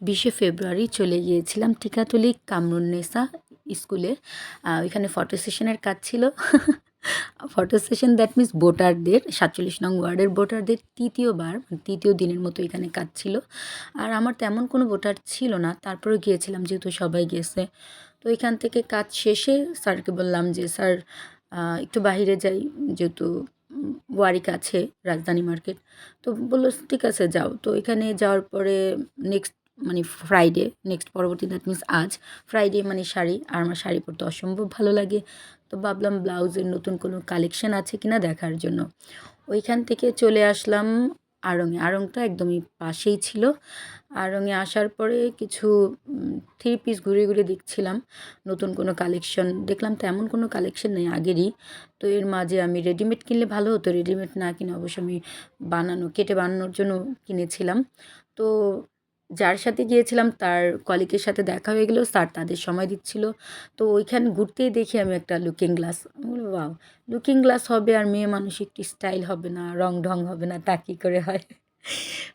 বিশে ফেব্রুয়ারি চলে গিয়েছিলাম টিকাতলি কামরুন্নেসা স্কুলে। ওইখানে ফটো সেশনের কাজ ছিল। ফটো সেশন দ্যাট মিন্স ভোটারদের সাতচল্লিশ নং ওয়ার্ডের ভোটারদের তৃতীয়বার মানে তৃতীয় দিনের মতো এখানে কাজ ছিল। আর আমার তেমন কোনো ভোটার ছিল না তারপরে গিয়েছিলাম যেহেতু সবাই গেছে। তো এখান থেকে কাজ শেষে স্যারকে বললাম যে স্যার একটু বাইরে যাই যেহেতু উম, ওয়ারি কাছে রাজধানী মার্কেট। তো বলল ঠিক আছে যাও। তো এখানে যাওয়ার পরে নেক্সট মানে ফ্রাইডে নেক্সট পরবর্তী দ্যাট মিন্স আজ। ফ্রাইডে মানে শাড়ি, আর আমার শাড়ি পরতে অসম্ভব ভালো লাগে। তো ভাবলাম ব্লাউজের নতুন কোনো কালেকশন আছে কিনা দেখার জন্য। ওইখান থেকে চলে আসলাম আড়ংয়ে আড়ংটা একদমই পাশেই ছিল। আড়ংয়ে আসার পরে কিছু থ্রি পিস ঘুরে ঘুরে দেখছিলাম। নতুন কোনো কালেকশন দেখলাম তেমন কোনো কালেকশন নেই আগেরই। তো এর মাঝে আমি রেডিমেড কিনলে ভালো হতো। রেডিমেড না কিনে অবশ্য আমি বানানো, কেটে বানানোর জন্য কিনেছিলাম। তো যার সাথে গিয়েছিলাম, তার কলিকের সাথে দেখা হয়ে গেলো, স্যার তাদের সময় দিচ্ছিল। তো ওইখানে ঘুরতেই দেখি আমি একটা লুকিং গ্লাস বাহ লুকিং গ্লাস হবে আর মেয়ে মানুষ একটু স্টাইল হবে না, রং ঢং হবে না, তা কী করে হয়?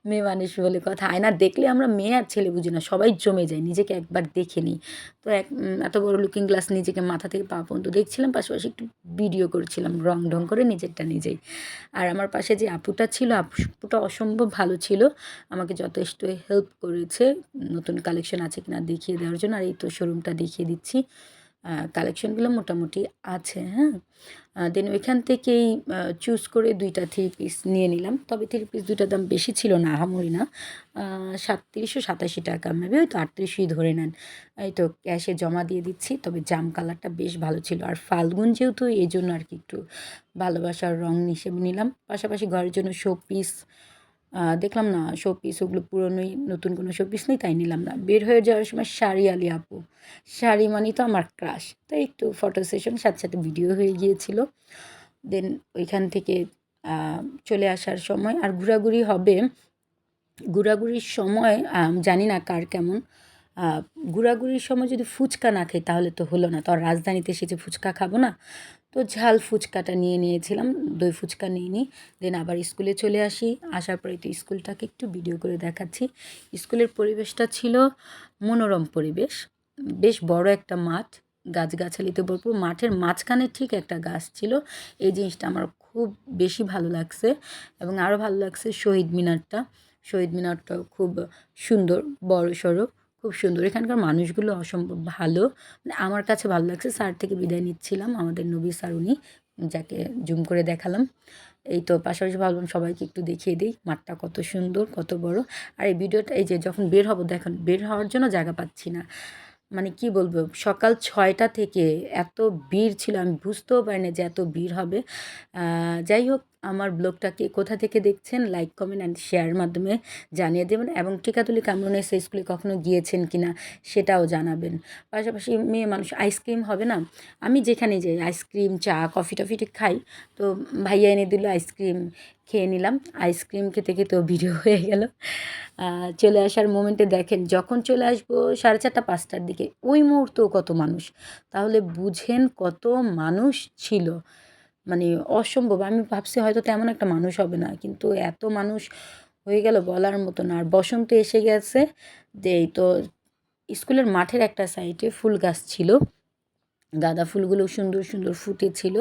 মেয়ে মানুষ বলে কথা। আয়না দেখলে আমরা মেয়ে আর ছেলে বুঝি না, সবাই জমে যায়, নিজেকে একবার দেখে নিই। তো এক এত বড় লুকিং গ্লাস নিজেকে মাথা থেকে পা পর্যন্ত দেখছিলাম, পাশাপাশি একটু ভিডিও করছিলাম, রং ঢং করে নিজেরটা নিজেই। আর আমার পাশে যে আপুটা ছিল আপুটা অসম্ভব ভালো ছিল, আমাকে যথেষ্ট হেল্প করেছে। নতুন কালেকশন আছে কিনা দেখিয়ে দেওয়ার জন্য, আর এই তো শোরুমটা দেখিয়ে দিচ্ছি। কালেকশনগুলো মোটামুটি আছে হ্যাঁ? দেন ওইখান থেকেই চুজ করে দুইটা থ্রি পিস নিয়ে নিলাম। তবে থ্রি পিস দুইটার দাম বেশি ছিল না, আহামরি না। সাতত্রিশশো সাতাশি টাকা। মেবি হয়তো আটত্রিশই ধরে নেন। এই তো ক্যাশে জমা দিয়ে দিচ্ছি, তবে জাম কালারটা বেশ ভালো ছিল। আর ফাল্গুন যেহেতু, এই জন্য আর কি একটু ভালোবাসার রং হিসেবে নিলাম। পাশাপাশি ঘরের জন্য শো পিস দেখলাম না শো পিস ওগুলো পুরনোই, নতুন কোনো শো পিস নেই, তাই নিলাম না। বের হয়ে যাওয়ার সময় শাড়ি আলি আপু। শাড়ি মানেই তো আমার ক্রাশ তাই একটু ফটো সেশন সাথে সাথে ভিডিও হয়ে গিয়েছিল। দেন ওইখান থেকে চলে আসার সময়, আর ঘোরাঘুরি হবে। ঘোরাঘুরির সময় জানি না কার কেমন। ঘোরাঘুরির সময় যদি ফুচকা না খাই, তাহলে তো হলো না। তো রাজধানীতে এসে ফুচকা খাব না তো ঝাল ফুচকাটা নিয়ে নিয়েছিলাম, দই ফুচকা নিয়ে নিই দেন আবার স্কুলে চলে আসি, আসার পরে তো স্কুলটাকে একটু ভিডিও করে দেখাচ্ছি। স্কুলের পরিবেশটা ছিল মনোরম পরিবেশ, বেশ বড় একটা মাঠ, গাছগাছালিতে ভরপুর। মাঠের মাঝখানে ঠিক একটা গাছ ছিল, এই জিনিসটা আমার খুব বেশি ভালো লাগছে এবং আরও ভালো লাগছে শহীদ মিনারটা। শহীদ মিনারটাও খুব সুন্দর বড় সড়ো খুব সুন্দর। এখানকার মানুষগুলো অসম্ভব ভালো। মানে আমার কাছে ভালো লাগছে। স্যার থেকে বিদায় নিচ্ছিলাম। আমাদের নবী স্যার, উনি যাকে জুম করে দেখালাম। এই তো পাশাপাশি ভাবলাম সবাইকে একটু দেখিয়ে দিই। মাঠটা কত সুন্দর, কত বড়। আর এই ভিডিওটা, এই যে যখন বের হব, দেখুন, বের হওয়ার জন্য জায়গা পাচ্ছি না। মানে কি বলব, সকাল ছয়টা থেকে এত ভিড় ছিল, আমি বুঝতেও পারিনি যে এত ভিড় হবে। যাই হোক আমার ব্লগটাকে কোথা থেকে দেখছেন লাইক কমেন্ট অ্যান্ড শেয়ারের মাধ্যমে জানিয়ে দেবেন এবং টিকাতুলি কামরুনের সেই স্কুলে কখনো গিয়েছেন কি না সেটাও জানাবেন। পাশাপাশি মেয়ে মানুষ আইসক্রিম হবে না? আমি যেখানে যাই আইসক্রিম চা কফি টফি ঠিক খাই। তো ভাইয়া এনে দিল আইসক্রিম খেয়ে নিলাম। আইসক্রিম খেতে খেতে ভিডিও হয়ে গেল। চলে আসার মোমেন্টে দেখেন, যখন চলে আসব সাড়ে চারটা, পাঁচটার দিকে, ওই মুহূর্তেও কত মানুষ। তাহলে বুঝেন কত মানুষ ছিল। মানে অসম্ভব। আমি ভাবছি হয়তো তেমন একটা মানুষ হবে না, কিন্তু এত মানুষ হয়ে গেল বলার মতো না আর বসন্ত এসে গেছে, যে তো স্কুলের মাঠের একটা সাইডে ফুল গাছ ছিল। গাঁদা ফুলগুলো সুন্দর সুন্দর ফুটেছিল।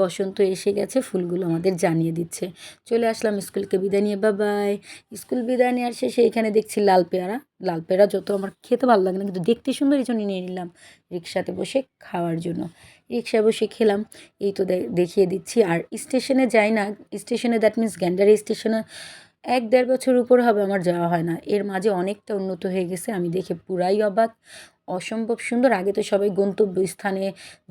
বসন্ত এসে গেছে, ফুলগুলো আমাদের জানিয়ে দিচ্ছে। চলে আসলাম স্কুলকে বিদায় নিয়ে, বাবাই। স্কুল বিদায় নেওয়ার শেষে এখানে দেখছি লাল পেয়ারা। লাল পেয়ারা যত আমার খেতে ভালো লাগে না, কিন্তু দেখতে সুন্দর এই জন্য নিয়ে নিলাম রিক্সাতে বসে খাওয়ার জন্য। রিক্সায় বসে খেলাম, এই তো দেখিয়ে দিচ্ছি। আর স্টেশনে যাই না, স্টেশনে দ্যাট মিন্স গ্যান্ডারি স্টেশনে এক দেড় বছর উপর হবে আমার যাওয়া হয় না। এর মাঝে অনেকটা উন্নত হয়ে গেছে, আমি দেখে পুরাই অবাক। অসম্ভব সুন্দর। আগে তো সবাই গন্তব্য স্থানে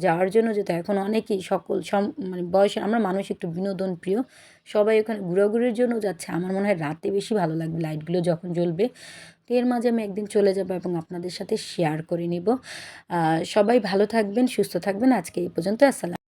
যাওয়ার জন্য যেত, এখন অনেকেই সকল সম মানে বয়সে আমরা মানুষ একটু বিনোদন প্রিয়, সবাই ওখানে ঘোরাঘুরির জন্য যাচ্ছে। আমার মনে হয় রাতে বেশি ভালো লাগবে লাইটগুলো যখন জ্বলবে। তো এর মাঝে আমি একদিন চলে যাব এবং আপনাদের সাথে শেয়ার করে নিব। সবাই ভালো থাকবেন, সুস্থ থাকবেন। আজকে এই পর্যন্ত, আসসালাম